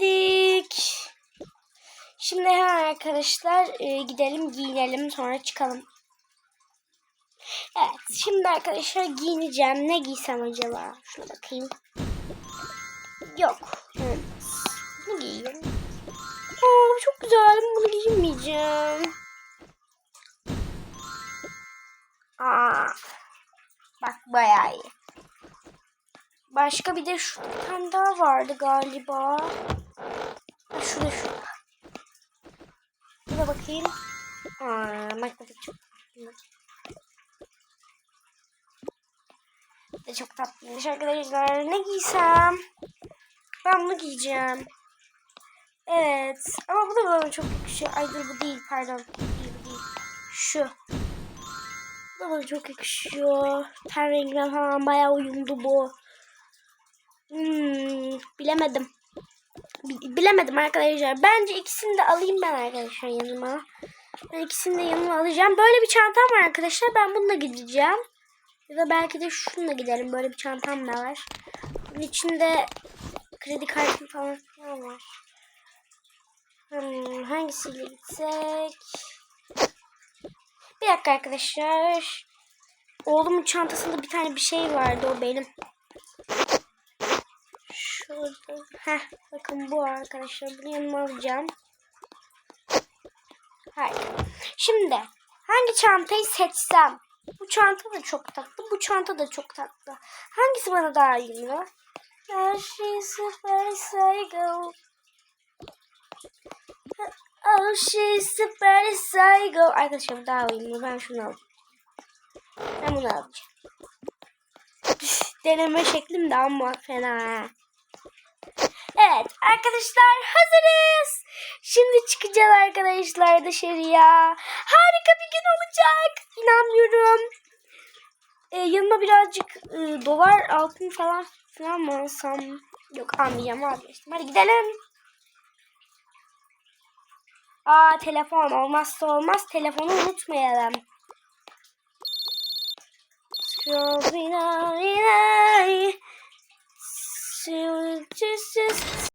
geldik. Şimdi hemen arkadaşlar e, gidelim giyinelim sonra çıkalım. Evet şimdi arkadaşlar giyineceğim. Ne giysem acaba? Şuna bakayım. Yok. Evet. Bunu giyeyim. Aa, çok güzel. Bunu giymeyeceğim. Aa, bak bayağı iyi. Başka bir de şu bir tane daha vardı galiba. Şurada şurada. Şuna bakayım. Aa, matematik çok. De çok tatlıymış arkadaşlar. Ne giysem? Ben bunu giyeceğim. Evet. Ama bu da bana çok yakışıyor. Ay dur bu değil pardon. Değil değil. Şu. Bu da bana çok yakışıyor. Ten rengine falan bayağı uyumlu bu. Hmm, bilemedim. Bi- bilemedim arkadaşlar. Bence ikisini de alayım ben arkadaşlar yanıma. Ben ikisini de yanıma alacağım. Böyle bir çantam var arkadaşlar. Ben bununla gideceğim. Ya da belki de şununla giderim. Böyle bir çantam da var. Bunun içinde kredi kartım falan var. Hmm, hangisiyle gitsek? Bir dakika arkadaşlar. Oğlumun çantasında bir tane bir şey vardı. O benim. Şurada. Heh, bakın bu arkadaşlar. Bunu yanıma alacağım. Hayır. Şimdi hangi çantayı seçsem? Bu çanta da çok tatlı. Bu çanta da çok tatlı. Hangisi bana daha iyi geliyor? Her şey süper saygı. Oh she's super psycho. Arkadaşlar daha uyumlu. Ben şunu alayım. Ben bunu alacağım. Deneme şeklim de ama fena. Evet arkadaşlar hazırız. Şimdi çıkacağız arkadaşlar dışarıya. Harika bir gün olacak. İnanmıyorum. Ee, yanıma birazcık e, dolar altın falan falan mı alsam? Yok almayacağım vazgeçtim. Hadi gidelim. Aa telefon olmazsa olmaz. Telefonu unutmayalım. see you just just